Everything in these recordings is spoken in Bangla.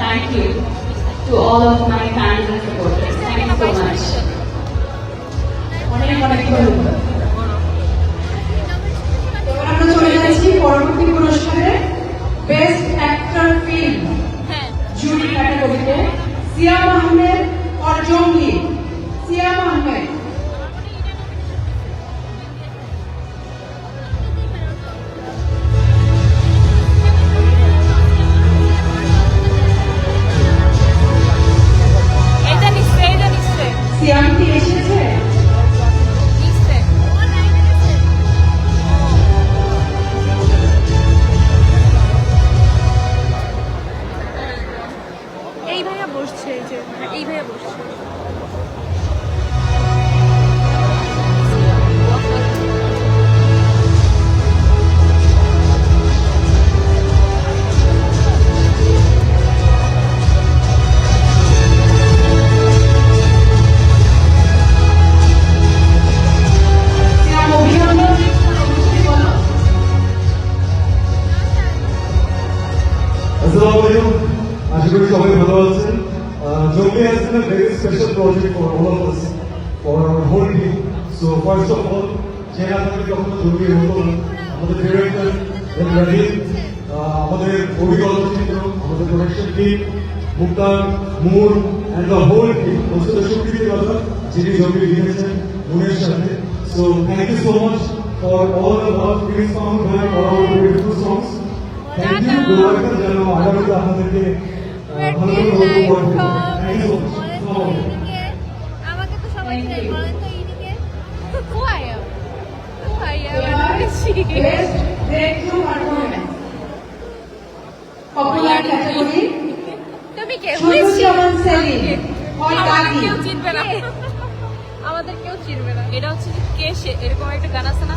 Thank you, to all of my fans and supporters. Thank you so much. Special project for all of us, for our whole team. So first of all, যে না থাকলে কখনো জমি হতো না আমাদের ডিরেক্টর রাজীব আমাদের অভিজ্ঞতা চিত্র আমাদের প্রোডাকশন টিম মুক্তার মুর অ্যান্ড দ্য হোল টিম বস্তু সুকৃতির কথা যিনি জমি লিখেছেন মুনের সাথে so thank you so much for all the please found by for our beautiful songs thank you গোলাকার যেন আগামীতে আপনাদেরকে ভালো করে। Thank you so much. আমাকে তো সবাই চিনে বলেন তো ইনিকে। হু আই এম হু তুমি কে? সেলিম আমাদের কেউ চিনবে না। আমাদের কেউ চিনবে না। এটা হচ্ছে যে কে সে এরকম একটা গান আছে না?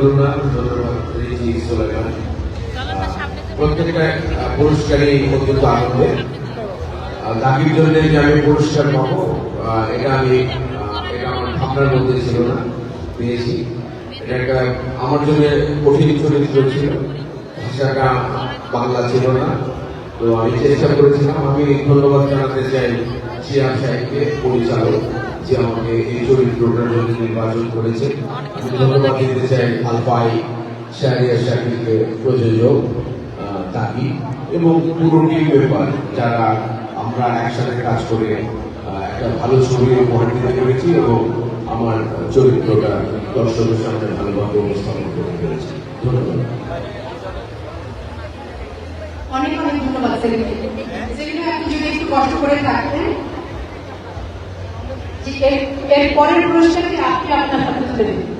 ধন্যবাদ ধন্যবাদ রিজি প্রত্যেকটা আহ, পুরস্কারই অত্যন্ত জন্য যে আমি পুরস্কার পাবো এটা আমি এটা আমার ভাবনার মধ্যে ছিল না পেয়েছি এটা একটা আমার জন্য কঠিন চরিত্র ছিল ভাষাটা বাংলা ছিল না তো আমি চেষ্টা করেছিলাম আমি ধন্যবাদ জানাতে চাই জিয়া সাহেবকে পরিচালক যে আমাকে এই চরিত্রটার জন্য নির্বাচন করেছে আমি ধন্যবাদ দিতে চাই আলফাই শাহরিয়া শাকিলকে প্রযোজক তাকি এবং পুরো টিম মেম্বার যারা আমরা একসাথে কাজ করে একটা ভালো ছবি উপহার দিতে পেরেছি এবং আমার চরিত্রটা দর্শকের সামনে ভালোভাবে উপস্থাপন করতে পেরেছি। ধন্যবাদ। অনেক অনেক ধন্যবাদ সেলিম ভাই, আপনি যদি একটু কষ্ট করে থাকতেন এর পরের পুরস্কারটি আপনি আপনার হাতে তুলে দিন।